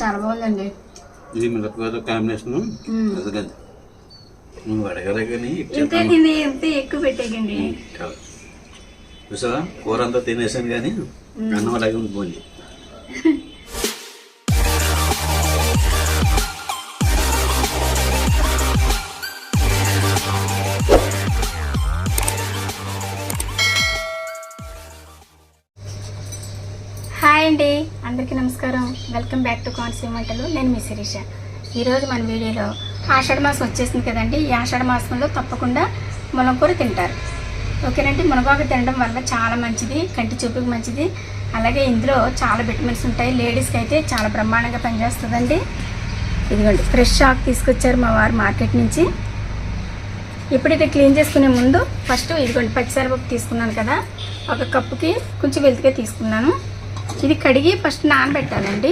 చాలా బాగుందండి. ఇది మిరపకాయతో కాంబినేషన్. నువ్వు అడగలే కానీ ఇంతే ఎక్కువ చూసావా? కూర అంతా తినేసాను కానీ అన్నం అలాగే ఉండిపోయింది. హాయ్ అండి. అందరికీ నమస్కారం. వెల్కమ్ బ్యాక్ టు కోనసీమ వంటలు. నేను మీ శిరీష. ఈరోజు మన వీడియోలో ఆషాఢ మాసం వచ్చేసింది కదండి. ఈ ఆషాఢ మాసంలో తప్పకుండా మునగకూర తింటారు. ఓకేనండి? మునగాకు తినడం వల్ల చాలా మంచిది కంటి చూపుకి మంచిది. అలాగే ఇందులో చాలా విటమిన్స్ ఉంటాయి. లేడీస్కి అయితే చాలా బ్రహ్మాండంగా పనిచేస్తుందండి. ఇదిగోండి. ఫ్రెష్ ఆకు తీసుకొచ్చారు మా వారు మార్కెట్ నుంచి. ఇప్పుడు ఇది క్లీన్ చేసుకునే ముందు ఫస్ట్ ఇదిగోండి పచ్చిశనగపప్పు తీసుకున్నాను కదా. ఒక కప్పుకి కొంచెం వెలుతుగా తీసుకున్నాను. ఇది కడిగి ఫస్ట్ నానబెట్టాలండి.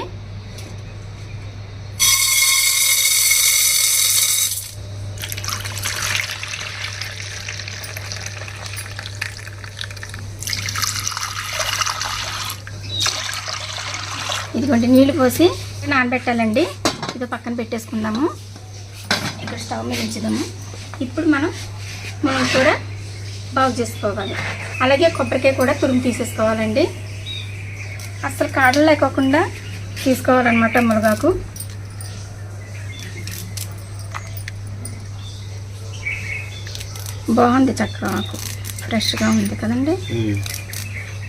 ఇదిగోండి నీళ్ళు పోసి నానబెట్టాలండి. ఇది పక్కన పెట్టేసుకుందాము. ఇక్కడ స్టవ్ మీద ఉంచుదాము. ఇప్పుడు మనం మనం కూడా బాగు చేసుకోవాలి. అలాగే కొబ్బరికాయ కూడా తురుము తీసేసుకోవాలండి. అసలు కాడలు లేకోకుండా తీసుకోవాలన్నమాట మునగాకు. బాగుంది చక్కగా ఆకు. ఫ్రెష్గా ఉంది కదండి.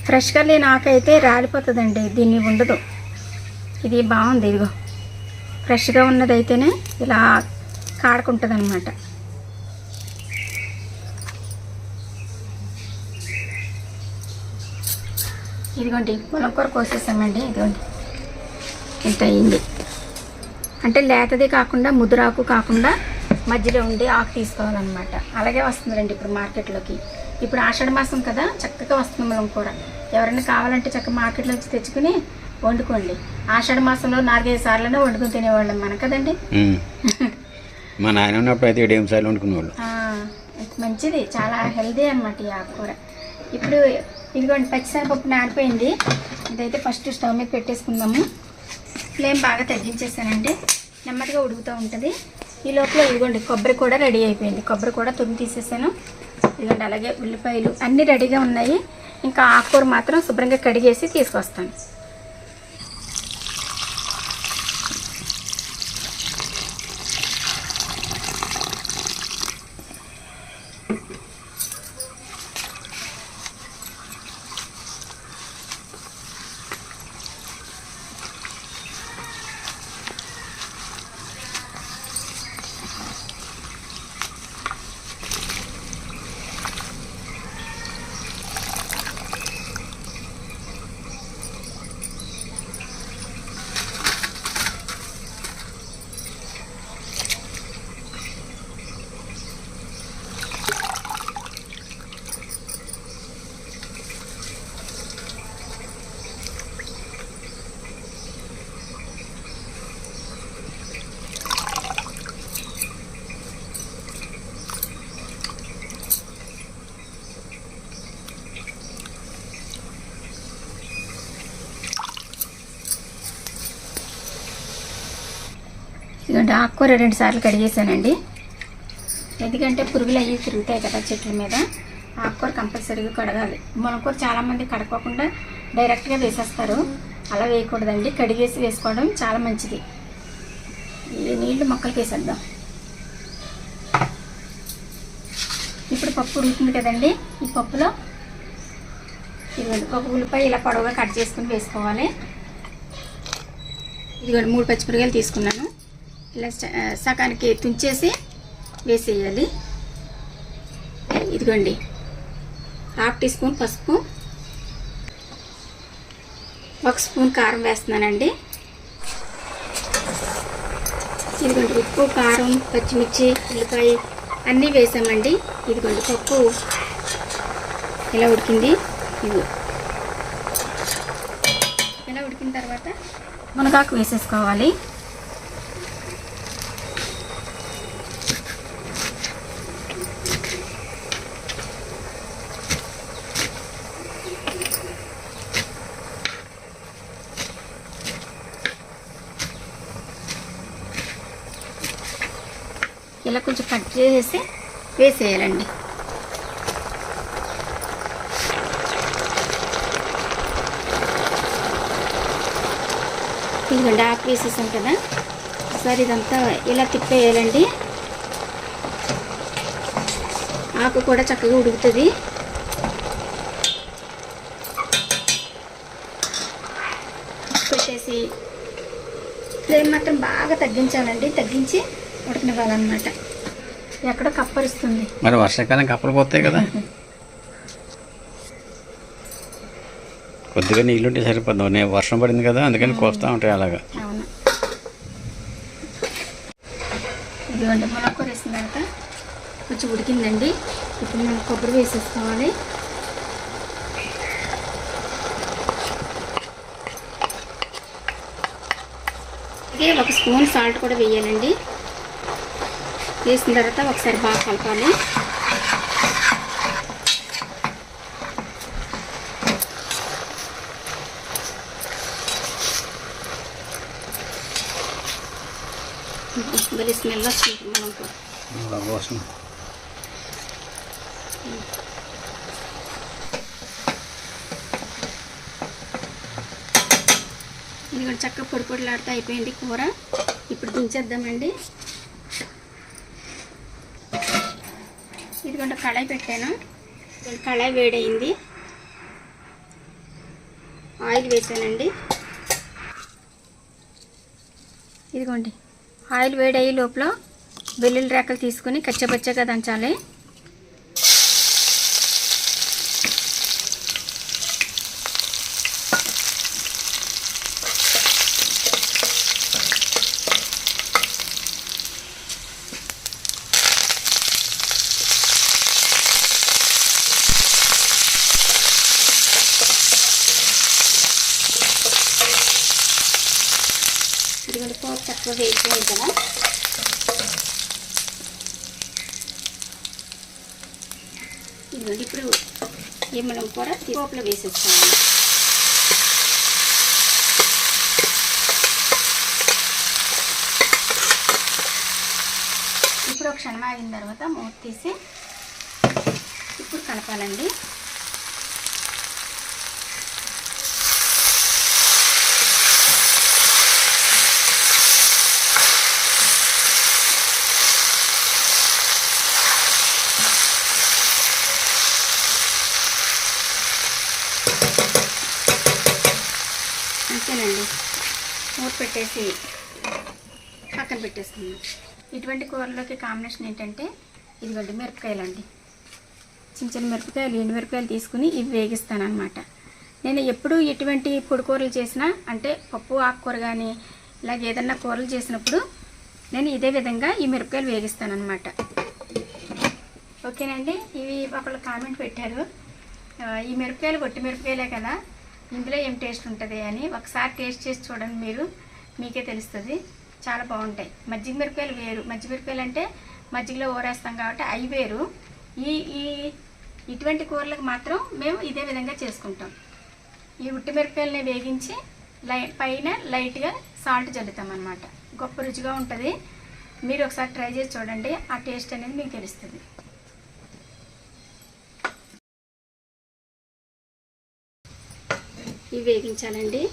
ఫ్రెష్గా లేని ఆకు అయితే రాలిపోతుందండి దీన్ని ఉండదు. ఇది బాగుంది ఇదిగో. ఫ్రెష్గా ఉన్నదైతేనే ఇలా కాడకుంటుంది అనమాట ఇదిగోండి మునక్కూర కోసేసామండి ఇదిగోండి. ఇంత అయింది? అంటే లేతది కాకుండా ముదురాకు కాకుండా మధ్యలో ఉండి ఆకు తీసుకోవాలన్నమాట. అలాగే వస్తుందండి ఇప్పుడు మార్కెట్లోకి. ఇప్పుడు ఆషాఢ మాసం కదా చక్కగా వస్తుంది మనం కూర. ఎవరైనా కావాలంటే చక్కగా మార్కెట్లోకి తెచ్చుకుని వండుకోండి. ఆషాఢ మాసంలో నాలుగైదు సార్లనే వండుకుని తినేవాళ్ళం మనం కదండి. మా నాయన ఉన్నప్పుడు అయితే ఏడేం సార్లు వండుకునేవాళ్ళు. మంచిది. చాలా హెల్దీ అనమాట ఈ ఆకుకూర. ఇప్పుడు ఇదిగోండి పచ్చిశనగపప్పు నానిపోయింది. ఇదైతే ఫస్ట్ స్టవ్ మీద పెట్టేసుకుందాము. ఫ్లేమ్ బాగా తగ్గించేసానండి. నెమ్మదిగా ఉడుకుతూ ఉంటుంది. ఈ లోపల ఇదిగోండి కొబ్బరి కూడా రెడీ అయిపోయింది. కొబ్బరి కూడా తురిమి తీసేసాను. ఇదిగోండి అలాగే ఉల్లిపాయలు అన్నీ రెడీగా ఉన్నాయి. ఇంకా ఆకుకూర మాత్రం శుభ్రంగా కడిగేసి తీసుకొస్తాను. ఇదిగోండి ఆకుకూర రెండు సార్లు కడిగేసానండి ఎందుకంటే పురుగులు అవి తిరుగుతాయి కదా చెట్ల మీద. ఆకుకూర కంపల్సరీగా కడగాలి. మునకూర చాలామంది కడగకుండా డైరెక్ట్గా వేసేస్తారు. అలా వేయకూడదండి. కడిగేసి వేసుకోవడం చాలా మంచిది. ఈ నీళ్ళు మొక్కలకి వేసేద్దాం. ఇప్పుడు పప్పు ఉడుకుతుంది కదండి. ఈ పప్పులో ఇదిగోండి ఒక ఉల్లిపాయ ఇలా పొడవుగా కట్ చేసుకుని వేసుకోవాలి. ఇదిగోండి మూడు పచ్చిమిరకాయలు తీసుకున్నాను. ఇలా సగానికి తుంచేసి వేసేయాలి. ఇదిగోండి. హాఫ్ టీ స్పూన్ పసుపు. ఒక స్పూన్ కారం వేస్తున్నానండి. ఇదిగోండి ఉప్పు కారం పచ్చిమిర్చి ఉల్లిపాయ అన్నీ వేసామండి. ఇదిగోండి పప్పు ఇలా ఉడికింది? ఇది ఇలా ఉడికిన తర్వాత మునగాకు వేసేసుకోవాలి. ఇలా కొంచెం కట్ చేసేసి వేసేయాలండి. ఇదిగోండి ఆకు వేసేసాం కదా ఒకసారి ఇదంతా ఇలా తిప్పేయాలండి. ఆకు కూడా చక్కగా ఉడుకుతుంది. పెట్టేసి ఫ్లేమ్ మాత్రం బాగా తగ్గించాలండి. తగ్గించి ఉడకనివ్వాలన్నమాట. ఎక్కడో కప్పరిస్తుంది. మరి వర్షాకాలం కప్పలు పోతాయి కదా. కొద్దిగా నీళ్ళుంటే సరిపోద్దాం. నేను వర్షం పడింది కదా అందుకని కోస్తూ ఉంటాయి అలాగా. అవును. ఇదిగోండి మునక్కూర వేసిన తర్వాత కొంచెం ఉడికిందండి. ఇప్పుడు మనం కొబ్బరి వేసేసుకోవాలి. అలాగే ఒక స్పూన్ సాల్ట్ కూడా వేయాలండి. వేసిన తర్వాత ఒకసారి బాగా కలపాలి. భలే స్మెల్ వస్తుంది మనం ఇది కూడా చక్కగా పొడి పొడిలాడుతూ అయిపోయింది కూర. ఇప్పుడు దించేద్దామండి. ఇదిగోండి కళాయి పెట్టాను. కళాయి వేడయింది. ఆయిల్ వేసానండి. ఇదిగోండి ఆయిల్ వేడయ్యే లోపల వెల్లుల్లి రేకలు తీసుకుని కచ్చపచ్చగా దంచాలి. ఇదిగోండి పోపు చక్కగా కదా. ఇదిగోండి ఇప్పుడు ఈ మనం కూర పోపులో వేసేసుకోవాలి ఇప్పుడు ఒక క్షణం ఆగిన తర్వాత మూత తీసి ఇప్పుడు కలపాలండి. వేసి పక్కన పెట్టేసుకుందాం. ఇటువంటి కూరలోకి కాంబినేషన్ ఏంటంటే ఇదిగోండి మిరపకాయలండి. చిన్న చిన్న మిరపకాయలు ఎండు మిరపకాయలు తీసుకుని ఇవి వేగిస్తానమాట నేను ఎప్పుడు ఎటువంటి పొడి కూరలు చేసినా అంటే పప్పు ఆకుకూర కానీ ఇలాగ ఏదన్నా కూరలు చేసినప్పుడు నేను ఇదే విధంగా ఈ మిరపకాయలు వేగిస్తానమాట ఓకేనండి? ఇవి ఒకళ్ళు కామెంట్ పెట్టారు. ఈ మిరపకాయలు కొట్టి మిరపకాయలే కదా ఇందులో ఏం టేస్ట్ ఉంటుంది అని ఒకసారి టేస్ట్ చేసి చూడండి మీరు. మీకే తెలుస్తుంది. చాలా బాగుంటాయి. మజ్జిగ మిరపకాయలు వేరు. మజ్జిగ మిరపకాయలు అంటే మజ్జిగలో ఊరేస్తాం కాబట్టి అవి వేరు. ఈ ఈ ఇటువంటి కూరలకు మాత్రం మేము ఇదే విధంగా చేసుకుంటాం. ఈ ఉట్టి మిరపకాయలని వేగించి లై పైన లైట్గా సాల్ట్ జల్లుతాం అనమాట గొప్ప రుచిగా ఉంటుంది. మీరు ఒకసారి ట్రై చేసి చూడండి. ఆ టేస్ట్ అనేది మీకు తెలుస్తుంది. ఇవి వేగించాలండి.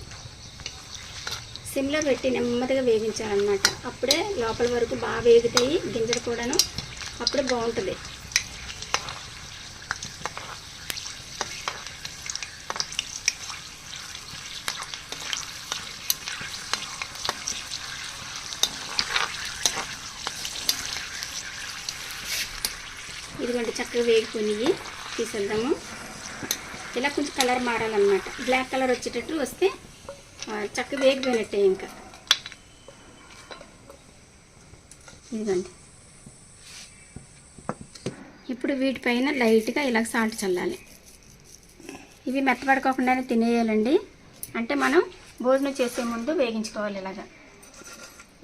సిమ్లో పెట్టి నెమ్మదిగా వేగించాలన్నమాట. అప్పుడే లోపల వరకు బాగా వేగుతాయి గింజలు కూడాను. అప్పుడే బాగుంటుంది. ఇదిగోండి చక్కగా వేగిపోయి తీసేద్దాము. ఇలా కొంచెం కలర్ మారాలన్నమాట. బ్లాక్ కలర్ వచ్చేటట్టు వస్తే చక్క చక్కగా వేగిపోయినట్టే ఇంకా. ఇదిగోండి. ఇప్పుడు వీటిపైన లైట్గా ఇలా సాల్ట్ చల్లాలి. ఇవి మెత్తపడుకోకుండానే తినేయాలండి. అంటే మనం భోజనం చేసే ముందు వేగించుకోవాలి ఇలాగా.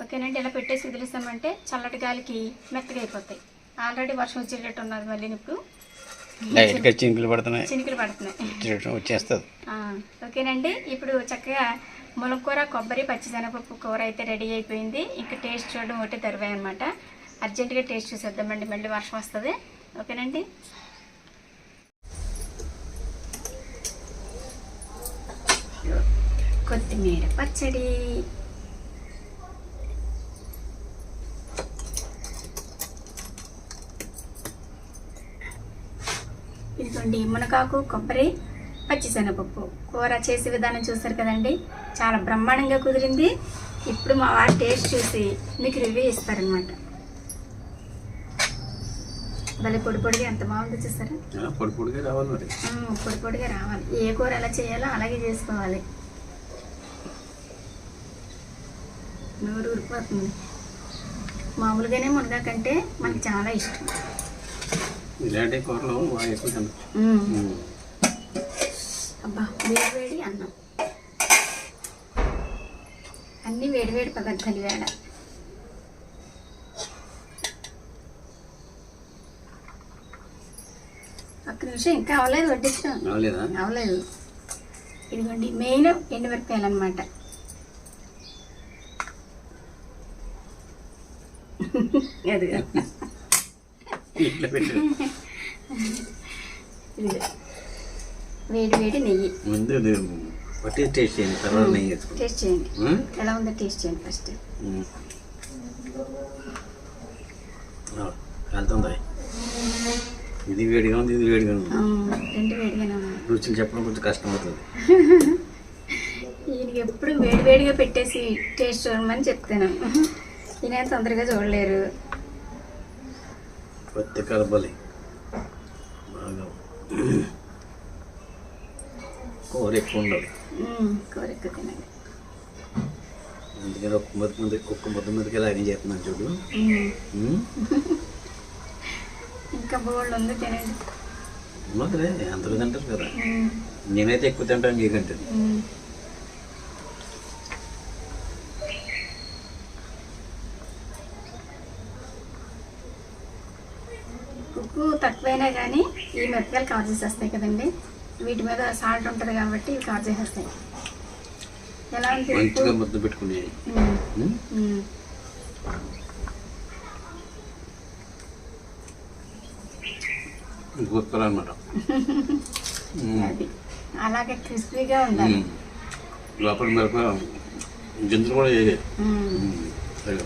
ఓకేనండి ఇలా పెట్టేసి వదిలేసామంటే చల్లటి గాలికి మెత్తగా అయిపోతాయి. ఆల్రెడీ వర్షం వచ్చేటట్టు ఉన్నది మళ్ళీ ఇప్పుడు. లైట్గా చింకులు పడుతున్నాయి. చినుకులు పడుతున్నాయి. వచ్చేస్తుంది. ఓకేనండి. ఇప్పుడు చక్కగా ములకూర కొబ్బరి పచ్చిశనగపప్పు కూర అయితే రెడీ అయిపోయింది. ఇంకా టేస్ట్ చూడడం ఒకటి తరువాయి అనమాట అర్జెంటుగా టేస్ట్ చూసేద్దామండి. మళ్ళీ వర్షం వస్తుంది. ఓకేనండి. కొత్తిమీర పచ్చడి. ఇదిగోండి మునగాకు కొబ్బరి పచ్చిశనగపప్పు కూర చేసే విధానం చూస్తారు కదండి? చాలా బ్రహ్మాండంగా కుదిరింది. ఇప్పుడు మా వారి టేస్ట్ చూసి మీకు రివ్యూ ఇస్తారనమాట భలే పొడి పొడిగా ఎంత బాగుందో చూసారా? ఆ, పొడి పొడిగా రావాలి మరి. పొడి పొడిగా రావాలి. ఏ కూర ఎలా చేయాలో అలాగే చేసుకోవాలి. నోరు ఊరిపోతుంది మామూలుగానే మునగా కంటే మనకి చాలా ఇష్టం. ఇలాంటి కూరలు బాగా ఎక్కువ తింటాం మ్మ్. ఉమ్. అబ్బా వేడి వేడి అన్నం. అన్ని వేడి వేడి పదార్థాలు వేడ ఒక్క నిమిషం ఇంకా అవ్వలేదు వడ్డించడం అవలేదా? అవ్వలేదు ఇదిగోండి మెయిన్ ఎండుమిరపకాయలు అనమాట అదిగో. ఇట్లా పెట్టు ఇదిగో వేడి వేడి నెయ్యి ముందు ఇది పట్టి టేస్ట్ చేయండి తర్వాత నెయ్యి వేసుకోండి. టేస్ట్ చేయండి? ఎలా ఉందో టేస్ట్ చేయండి ఫస్ట్. కాలుతుందా ఇది వేడిగా ఉంది ఇది వేడిగా ఉంది. రెండు వేడిగానే ఉన్నాయి. రుచులు చెప్పడం కొంచెం కష్టం అవుతుంది ఈయనకి ఎప్పుడు వేడి వేడిగా పెట్టేసి టేస్ట్ చూడమని చెప్తాను. ఈయన తొందరగా చూడలేరు. కొత్త కలపాలి. బాగా కూర ఎక్కువ మ్మ్, కూర ఎక్కువ తినండి అందుకని ఒక్క ముద్ద మీద ఒక్క ముద్ద మీదకి లాగిన చేస్తున్నాను చూడు? ఇంకా బోల్డ్ ఉంది తినండి. ఉన్నదిలే అందరూ తింటారు కదా. నేనైతే ఎక్కువ తింటాను నీకంటే. ఉప్పు తక్కువైనా కానీ ఈ మిరపకాయలు కవర్ చేసేస్తాయి కదండి. వీటి మీద సాల్ట్ ఉంటుంది కాబట్టి ఇవి కవర్ చేసేస్తాయి. ఎలా మంచిగా ముద్ద పెట్టుకుని. గుర్తులు అనమాట అలాగే క్రిస్పీగా ఉండాలి. లోపల మిరప గింజలు కూడా. అది.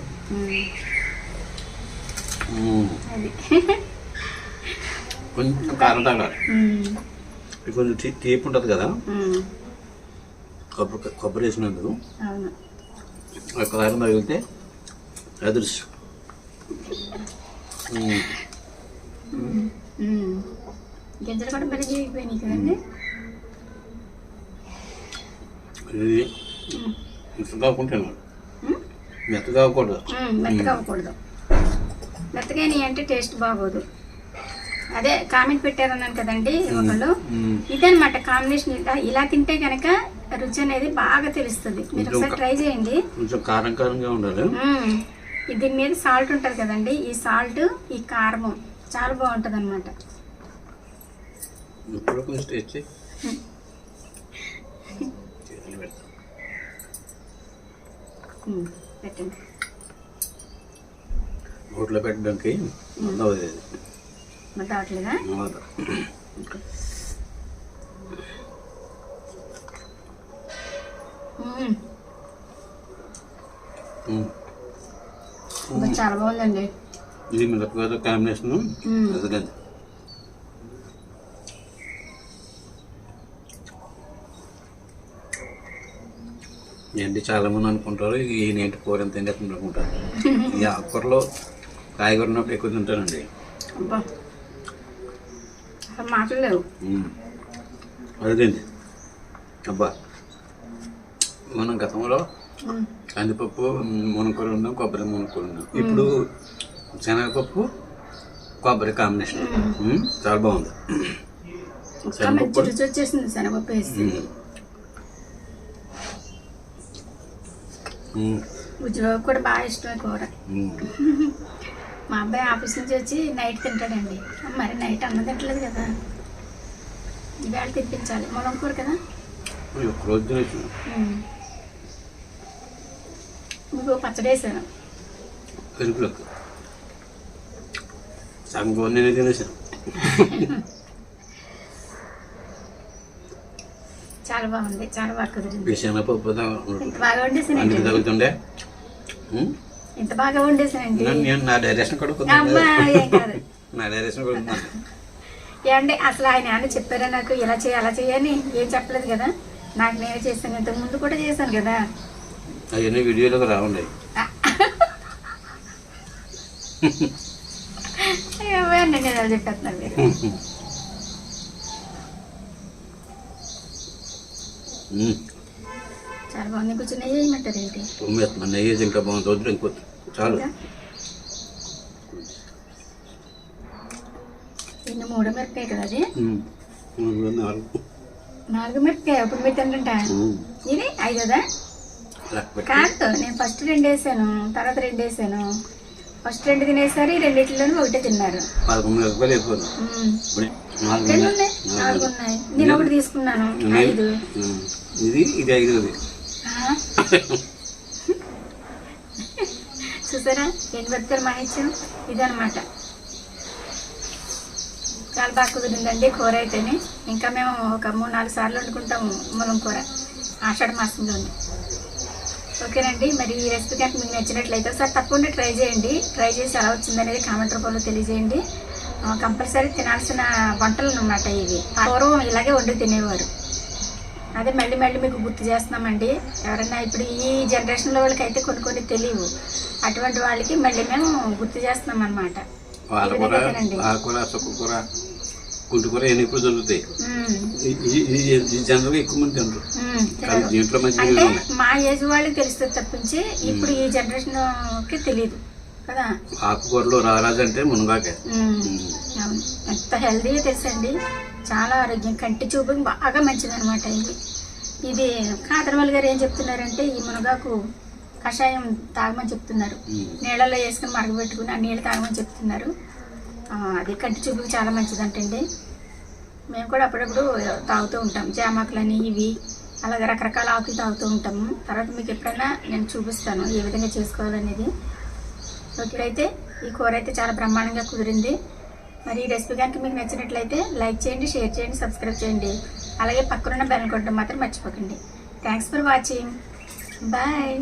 కొంచెం కారం తగలాలి మ్మ్. ఇది కొంచెం తీపి ఉంటుంది కదా. కొబ్బరి కొబ్బరి వేసినందుకు ఆ కారం తగిలితే అదృశ్యం. గింజలు కూడా కదండి ఇది. మెత్తగా. మెత్తగా అవ్వకూడదు. మెత్తగా అవ్వకూడదు మెత్తగా అంటే టేస్ట్ బాగోదు అదే కామెంట్ పెట్టారన్నాను కదండి ఒకళ్ళు. ఇదనమాట కాంబినేషన్ ఇలా తింటే కనుక రుచి అనేది బాగా తెలుస్తుంది. మీరు ఒకసారి ట్రై చేయండి. కొంచెం కారం కారంగా ఉండాలి దీని మీద సాల్ట్ ఉంటుంది కదండి. ఈ సాల్ట్ ఈ కారము చాలా బాగుంటుంది అనమాట. పెట్టండి. పెట్టడానికి ఇది చాలా బాగుందండి. ఇది మిరపకాయ కాంబినేషన్. ఏంటి చాలా మంది అనుకుంటారు ఈ నేటి కూర ఎంత అనుకుంటారు ఈ ఆకుకూరలో కాయగూర ఉన్నప్పుడు ఎక్కువ తింటానండి. అబ్బా అసలు మాటలు లేవు అబ్బా. మనం గతంలో. కందిపప్పు మునకూర ఉన్నాం కొబ్బరి మునకూర ఉన్నాం. ఇప్పుడు శనగపప్పు కొబ్బరి కాంబినేషన్. చాలా బాగుంది. వచ్చేసింది శనగపప్పు వేసి కూడా బాగా ఇష్టమే కూర. మా అబ్బాయి ఆఫీస్ నుంచి వచ్చి నైట్ తింటాడండి. మరి నైట్ అన్నం తింటలేదు కదా. ఇవాళ తినిపించాలి. ములం కూర కదా? ఈ ఒక్క రోజు తినేసాను. మ్మ్. మీకు పచ్చడి వేసాను. పెరుగులోకి. సగం కూర నేనే తినేసాను. చాలా బాగుంది. చాలా బాగా కుదిరింది. శనగపప్పు బాగా తగులుతుండే? ఉం? ఇంత బాగా వండేసానండి. నేను- నేను నా డైరెక్షన్ అమ్మా కొడుకున్నాను ఏం కాదు. నా డైరెక్షన్ కొడుకున్నాను ఏమండి అసలు ఆయన ఏమన్నా చెప్పారా నాకు? ఇలా చేయి అలా చేయని ఏం చెప్పలేదు కదా? నాకు నేనే చేశాను ఇంతకు ముందు కూడా చేశాను కదా. అవన్నీ వీడియోలోకి రావండి. ఏమన్నా నేను అలా చెప్పేస్తున్నాను. చాలా బాగుంది కొంచెం నెయ్యి వేయమంటారు ఏంటి ఉమ్మేస్తున్నా నెయ్యి వేసి ఇంకా బాగుంది వద్దు ఇంకొద్దు చాలు ఇంకా? ఇన్ని మూడో మిరపకాయ కదా అది ఉం. మూడు, నాలుగు నాలుగు మిరపకాయ మీరు తింటుంటా. ఇది ఐదోదా పెట్టి. కాదు నేను ఫస్ట్ రెండు వేసాను తర్వాత రెండు వేసాను ఫస్ట్ రెండు తినేసారు ఈ రెండిట్లోనూ ఒకటే తిన్నారు పదకొండు రూపాయలు అయిపోయింది ఉమ్. ఇప్పుడు నాలుగు ఎన్ని ఉన్నాయి. ఉన్నాయి నాలుగు ఉన్నాయి నేను ఒకటి తీసుకున్నాను ఉన్నాయి. ఐదు ఉం. ఇది ఇది ఐదోది? చూసారా? ఏం బతికారు మహిత్యం ఇదనమాట చాలా బాగా కుదిరిందండి కూర అయితేనే. ఇంకా మేము ఒక మూడు నాలుగు సార్లు వండుకుంటాము ములం కూర ఆషాఢ మాసంలోని. ఓకేనండి మరి ఈ రెసిపీ కనుక మీకు నచ్చినట్లయితే ఒకసారి తప్పకుండా ట్రై చేయండి. ట్రై చేసి ఎలా వచ్చిందనేది కామెంట్ రూపంలో తెలియజేయండి. కంపల్సరీ తినాల్సిన వంటలు అన్నమాట ఇవి. పూర్వం ఇలాగే వండి తినేవారు. అదే మళ్ళీ మళ్ళీ మీకు గుర్తు చేస్తున్నామండి. ఎవరైనా ఇప్పుడు ఈ జనరేషన్లో వాళ్ళకి అయితే కొన్ని కొన్ని తెలియవు. అటువంటి వాళ్ళకి మళ్ళీ మేము గుర్తు చేస్తున్నాం అనమాట ఆకుకూర ఇప్పుడు దొరుకుతాయి? ఈ- జనరల్గా ఎక్కువ మంది తినరు. దీంట్లో మంచి మా ఏజ్ వాళ్ళకి తెలుస్తుంది తప్పించి ఇప్పుడు ఈ జనరేషన్కి తెలియదు కదా? ఆకుకూరలో రారాజు అంటే మునగాకే. ఎంత హెల్దీ తెలుసండి. చాలా ఆరోగ్యం కంటి చూపుకి బాగా మంచిది అనమాట ఇది. ఇది కాదరమల్ గారు ఏం చెప్తున్నారంటే ఈ మునగాకు కషాయం తాగమని చెప్తున్నారు. నీళ్ళలో వేసుకుని మరగబెట్టుకుని ఆ నీళ్ళు తాగమని చెప్తున్నారు. అది కంటి చూపుకి చాలా మంచిదంటండి. మేము కూడా అప్పుడప్పుడు తాగుతూ ఉంటాం. జామాకులని ఇవి అలాగే రకరకాల ఆకులు తాగుతూ ఉంటాము. తర్వాత మీకు ఎప్పుడైనా నేను చూపిస్తాను ఏ విధంగా చేసుకోవాలనేది. ఇప్పుడైతే ఈ కూర అయితే చాలా బ్రహ్మాండంగా కుదిరింది. మరి ఈ రెసిపీ కనుక మీకు నచ్చినట్లయితే లైక్ చేయండి షేర్ చేయండి సబ్స్క్రైబ్ చేయండి. అలాగే పక్కనున్న బెల్ కొట్టడం మాత్రం మర్చిపోకండి. Thanks for watching bye